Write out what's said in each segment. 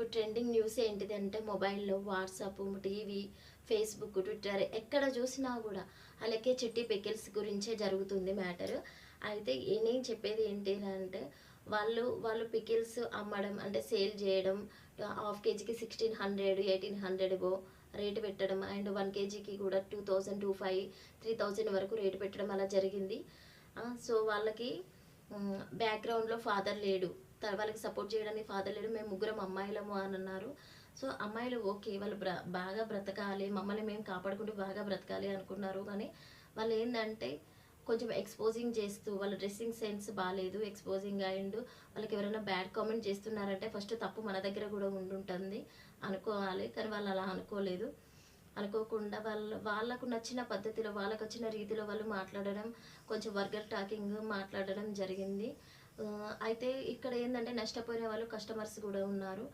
ఇప్పుడు trending news ఏంటిది అంటే మొబైల్లో వాట్సాప్ టీవీ ఫేస్బుక్ ట్విట్టర్ ఎక్కడ చూసినా కూడా అలాగే చిట్టి పికిల్స్ గురించే జరుగుతుంది మ్యాటర్ అయితే నేను చెప్పేది ఏంటి అంటే వాళ్ళు వాళ్ళు పికిల్స్ అమ్మడం అంటే సేల్ చేయడం హాఫ్ కేజీకి sixteen hundred eighteen hundred rate పెట్టడం అండ్ వన్ కేజీకి కూడా two thousand two five three thousand వరకు రేటు పెట్టడం అలా జరిగింది. సో వాళ్ళకి బ్యాక్గ్రౌండ్లో ఫాదర్ లేడు. వాళ్ళకి సపోర్ట్ చేయడానికి ఫాదర్ లేడు. మేము ముగ్గురం అమ్మాయిలము అని అన్నారు. సో అమ్మాయిలు ఓకే వాళ్ళు బ్ర బాగా బ్రతకాలి. మమ్మల్ని మేము కాపాడుకుంటూ బాగా బ్రతకాలి అనుకున్నారు. కానీ వాళ్ళు ఏంటంటే కొంచెం ఎక్స్పోజింగ్ చేస్తూ వాళ్ళ డ్రెస్సింగ్ సెన్స్ బాగాలేదు ఎక్స్పోజింగ్ అండ్ వాళ్ళకి ఎవరైనా బ్యాడ్ కామెంట్ చేస్తున్నారంటే ఫస్ట్ తప్పు మన దగ్గర కూడా ఉండుంటుంది. అనుకోవాలి. కానీ వాళ్ళు అలా అనుకోలేదు. అనుకోకుండా వాళ్ళ వాళ్ళకు నచ్చిన పద్ధతిలో వాళ్ళకు వచ్చిన రీతిలో వాళ్ళు మాట్లాడడం కొంచెం వర్గర్ టాకింగ్ మాట్లాడడం జరిగింది. అయితే ఇక్కడ ఏంటంటే నష్టపోయిన వాళ్ళు కస్టమర్స్ కూడా ఉన్నారు.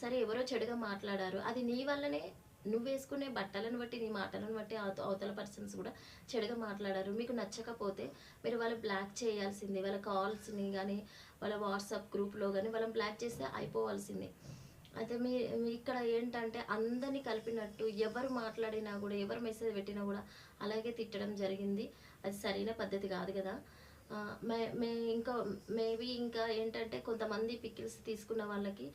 సరే ఎవరో చెడుగా మాట్లాడారు. అది నీ వల్లనే నువ్వు వేసుకునే బట్టలను బట్టి నీ మాటలను బట్టి అవతల పర్సన్స్ కూడా చెడుగా మాట్లాడారు. మీకు నచ్చకపోతే మీరు వాళ్ళు బ్లాక్ చేయాల్సింది. వాళ్ళ కాల్స్ని కానీ వాళ్ళ వాట్సాప్ గ్రూప్లో కానీ వాళ్ళని బ్లాక్ చేస్తే అయిపోవాల్సిందే. అయితే మీ ఇక్కడ ఏంటంటే అందరినీ కలిపినట్టు ఎవరు మాట్లాడినా కూడా ఎవరు మెసేజ్ పెట్టినా కూడా అలాగే తిట్టడం జరిగింది. అది సరైన పద్ధతి కాదు కదా. మే మే ఇంకా మేబీ ఇంకా ఏంటంటే కొంతమంది పికిల్స్ తీసుకున్న వాళ్ళకి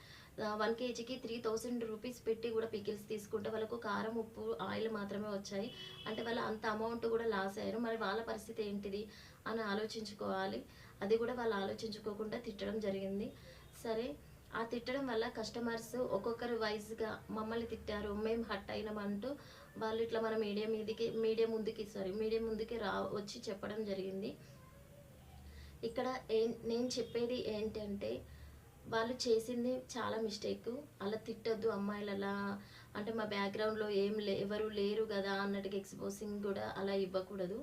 వన్ కేజీకి త్రీ థౌసండ్ రూపీస్ పెట్టి కూడా పికిల్స్ తీసుకుంటే వాళ్ళకు కారం ఉప్పు ఆయిల్ మాత్రమే వచ్చాయి. అంటే వాళ్ళు అంత అమౌంట్ కూడా లాస్ అయ్యారు. మరి వాళ్ళ పరిస్థితి ఏంటిది అని ఆలోచించుకోవాలి. అది కూడా వాళ్ళు ఆలోచించుకోకుండా తిట్టడం జరిగింది. సరే ఆ తిట్టడం వల్ల కస్టమర్స్ ఒక్కొక్కరు వైజ్గా మమ్మల్ని తిట్టారు. మేము హట్ అయినామంటూ వాళ్ళు ఇట్లా మన మీడియా మీదకి మీడియా ముందుకి సారీ మీడియా ముందుకి రా వచ్చి చెప్పడం జరిగింది. ఇక్కడ ఏం నేను చెప్పేది ఏంటంటే వాళ్ళు చేసింది చాలా మిస్టేక్. అలా తిట్టద్దు అమ్మాయిలు అలా అంటే మా బ్యాక్గ్రౌండ్లో ఏం లే ఎవరు లేరు కదా అన్నట్టుగా ఎక్స్పోజింగ్ కూడా అలా ఇవ్వకూడదు.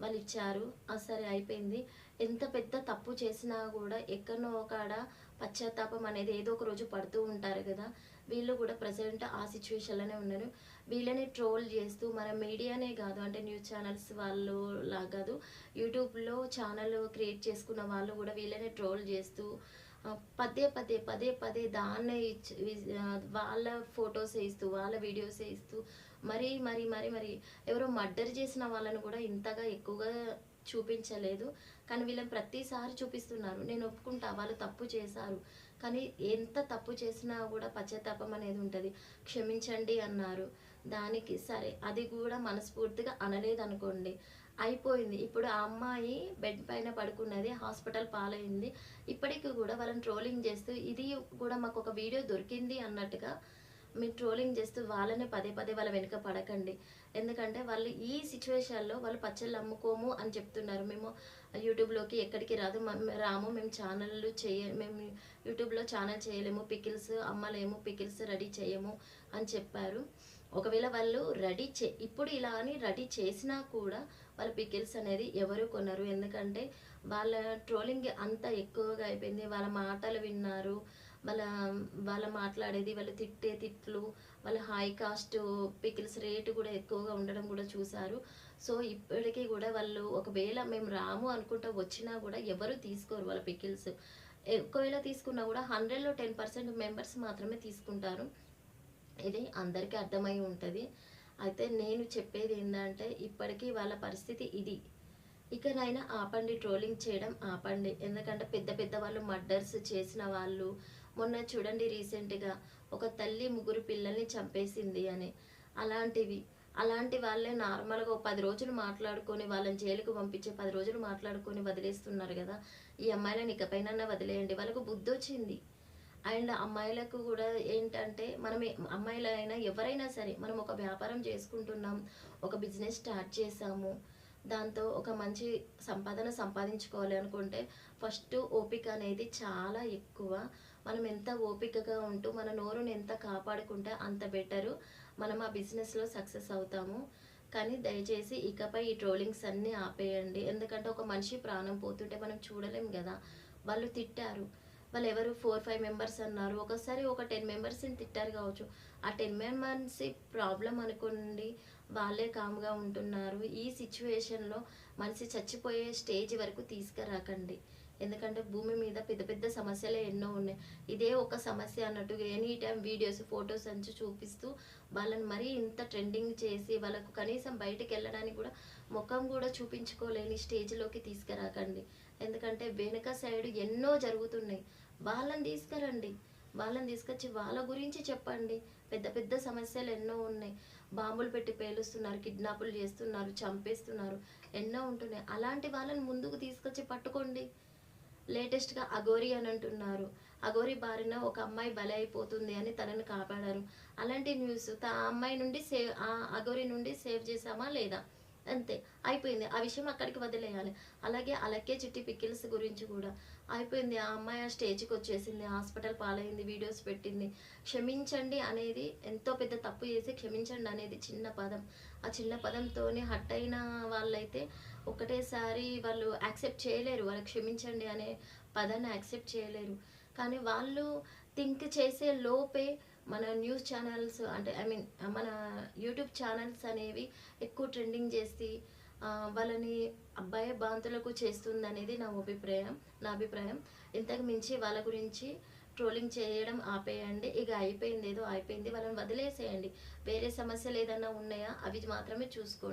వాళ్ళు ఇచ్చారు. ఆ సరే అయిపోయింది. ఎంత పెద్ద తప్పు చేసినా కూడా ఎక్కడనో ఒకడ పశ్చాత్తాపం అనేది ఏదో ఒక రోజు పడుతూ ఉంటారు కదా. వీళ్ళు కూడా ప్రజెంట్ ఆ సిచ్యువేషన్లోనే ఉన్నారు. వీళ్ళని ట్రోల్ చేస్తూ మన మీడియానే కాదు అంటే న్యూస్ ఛానల్స్ వాళ్ళు లా కాదు యూట్యూబ్లో ఛానల్ క్రియేట్ చేసుకున్న వాళ్ళు కూడా వీళ్ళని ట్రోల్ చేస్తూ పదే పదే పదే పదే దాన్నే వాళ్ళ ఫొటోస్ వేస్తూ వాళ్ళ వీడియోస్ వేస్తూ మరి మరి మరి మరి ఎవరో మర్డర్ చేసిన వాళ్ళని కూడా ఇంతగా ఎక్కువగా చూపించలేదు. కానీ వీళ్ళని ప్రతిసారి చూపిస్తున్నారు. నేను ఒప్పుకుంటా వాళ్ళు తప్పు చేశారు. కానీ ఎంత తప్పు చేసినా కూడా పశ్చాత్తాపం అనేది ఉంటుంది. క్షమించండి అన్నారు. దానికి సరే అది కూడా మనస్ఫూర్తిగా అనలేదు అనుకోండి అయిపోయింది. ఇప్పుడు ఆ అమ్మాయి బెడ్ పైన పడుకున్నది హాస్పిటల్ పాలైంది. ఇప్పటికి కూడా వాళ్ళని ట్రోలింగ్ చేస్తూ ఇది కూడా మాకు ఒక వీడియో దొరికింది అన్నట్టుగా మీరు ట్రోలింగ్ చేస్తూ వాళ్ళనే పదే పదే వాళ్ళ వెనుక పడకండి. ఎందుకంటే వాళ్ళు ఈ సిచ్యువేషన్లో వాళ్ళు పచ్చళ్ళు అమ్ముకోము అని చెప్తున్నారు. మేము యూట్యూబ్లోకి ఎక్కడికి రాదు. రాము. మేము ఛానళ్ళు చేయ మేము యూట్యూబ్లో ఛానల్ చేయలేము. పికిల్స్ అమ్మలేము. పికిల్స్ రెడీ చేయము అని చెప్పారు. ఒకవేళ వాళ్ళు రెడీ చే ఇప్పుడు ఇలా అని రెడీ చేసినా కూడా వాళ్ళ పికిల్స్ అనేది ఎవరు కొనరు. ఎందుకంటే వాళ్ళ ట్రోలింగ్ అంత ఎక్కువగా అయిపోయింది. వాళ్ళ మాటలు విన్నారు. వాళ్ళ వాళ్ళ మాట్లాడేది వాళ్ళు తిట్టే తిట్లు వాళ్ళ హై కాస్ట్ పికిల్స్ రేటు కూడా ఎక్కువగా ఉండడం కూడా చూశారు. సో ఇప్పటికీ కూడా వాళ్ళు ఒకవేళ మేము రాము అనుకుంటూ వచ్చినా కూడా ఎవరు తీసుకోరు వాళ్ళ పికిల్స్ ఒకవేళ తీసుకున్నా కూడా హండ్రెడ్లో టెన్ పర్సెంట్ మెంబర్స్ మాత్రమే తీసుకుంటారు. ఇది అందరికీ అర్థమై ఉంటుంది. అయితే నేను చెప్పేది ఏంటంటే ఇప్పటికీ వాళ్ళ పరిస్థితి ఇది. ఇకనైనా ఆపండి ట్రోలింగ్ చేయడం ఆపండి. ఎందుకంటే పెద్ద పెద్ద వాళ్ళు మర్డర్స్ చేసిన వాళ్ళు మొన్న చూడండి రీసెంట్గా ఒక తల్లి ముగ్గురు పిల్లల్ని చంపేసింది అని. అలాంటివి. అలాంటి వాళ్ళే నార్మల్గా ఒక పది రోజులు మాట్లాడుకొని వాళ్ళని జైలుకు పంపించే పది రోజులు మాట్లాడుకొని వదిలేస్తున్నారు కదా. ఈ అమ్మాయిలను ఇకపైన వదిలేయండి. వాళ్ళకు బుద్ధి వచ్చింది. అండ్ అమ్మాయిలకు కూడా ఏంటంటే మనం అమ్మాయిలైనా ఎవరైనా సరే మనం ఒక వ్యాపారం చేసుకుంటున్నాం ఒక బిజినెస్ స్టార్ట్ చేసాము దాంతో ఒక మంచి సంపాదన సంపాదించుకోవాలి అనుకుంటే ఫస్ట్ ఓపిక అనేది చాలా ఎక్కువ. మనం ఎంత ఓపికగా ఉంటూ మన నోరుని ఎంత కాపాడుకుంటే అంత బెటరు. మనం ఆ బిజినెస్లో సక్సెస్ అవుతాము. కానీ దయచేసి ఇకపై ఈ ట్రోలింగ్స్ అన్నీ ఆపేయండి. ఎందుకంటే ఒక మనిషి ప్రాణం పోతుంటే మనం చూడలేం కదా. వాళ్ళు తిట్టారు. వాళ్ళు ఎవరు? ఫోర్ ఫైవ్ మెంబర్స్ అన్నారు. ఒకసారి ఒక టెన్ మెంబర్స్ని తిట్టారు కావచ్చు. ఆ టెన్ మెంబర్స్ ప్రాబ్లం అనుకోండి వాళ్ళే కామ్గా ఉంటున్నారు. ఈ సిచ్యువేషన్లో మనిషి చచ్చిపోయే స్టేజ్ వరకు తీసుకురాకండి. ఎందుకంటే భూమి మీద పెద్ద పెద్ద సమస్యలే ఎన్నో ఉన్నాయి. ఇదే ఒక సమస్య అన్నట్టుగా ఎనీ టైం వీడియోస్ ఫొటోస్ అంచు చూపిస్తూ వాళ్ళని మరీ ఇంత ట్రెండింగ్ చేసి వాళ్ళకు కనీసం బయటకు వెళ్ళడానికి కూడా ముఖం కూడా చూపించుకోలేని స్టేజ్లోకి తీసుకురాకండి. ఎందుకంటే వెనుక సైడ్ ఎన్నో జరుగుతున్నాయి. వాళ్ళని తీసుకురండి. వాళ్ళని తీసుకొచ్చి వాళ్ళ గురించి చెప్పండి. పెద్ద పెద్ద సమస్యలు ఎన్నో ఉన్నాయి. బాంబులు పెట్టి పేలుస్తున్నారు కిడ్నాపులు చేస్తున్నారు చంపేస్తున్నారు ఎన్నో ఉంటున్నాయి. అలాంటి వాళ్ళని ముందుకు తీసుకొచ్చి పట్టుకోండి. లేటెస్ట్గా అగోరి అని అంటున్నారు. అగోరి బారిన ఒక అమ్మాయి బలి అయిపోతుంది అని తనని కాపాడారు. అలాంటి న్యూస్ ఆ అమ్మాయి నుండి సేవ్ ఆ అగోరి నుండి సేవ్ చేశామా లేదా? అంతే అయిపోయింది. ఆ విషయం అక్కడికి వదిలేయాలి. అలాగే అలకే చిట్టి పికిల్స్ గురించి కూడా. అయిపోయింది ఆ అమ్మాయి ఆ స్టేజ్కి వచ్చేసింది హాస్పిటల్ పాలైంది వీడియోస్ పెట్టింది. క్షమించండి అనేది ఎంతో పెద్ద తప్పు చేసి క్షమించండి అనేది చిన్న పదం. ఆ చిన్న పదంతోనే హట్ అయిన వాళ్ళైతే ఒకటేసారి వాళ్ళు యాక్సెప్ట్ చేయలేరు వాళ్ళు క్షమించండి అనే పదాన్ని యాక్సెప్ట్ చేయలేరు. కానీ వాళ్ళు థింక్ చేసే లోపే మన న్యూస్ ఛానల్స్ అంటే ఐ మీన్ మన యూట్యూబ్ ఛానల్స్ అనేవి ఎక్కువ ట్రెండింగ్ చేసి వాళ్ళని అబ్బాయి బాంతులకు చేస్తుంది అనేది నా అభిప్రాయం నా అభిప్రాయం. ఇంతకు మించి వాళ్ళ గురించి ట్రోలింగ్ చేయడం ఆపేయండి ఇక అయిపోయింది ఏదో అయిపోయింది వాళ్ళని వదిలేసేయండి. వేరే సమస్యలు ఏదైనా ఉన్నాయా అవి మాత్రమే చూసుకోండి.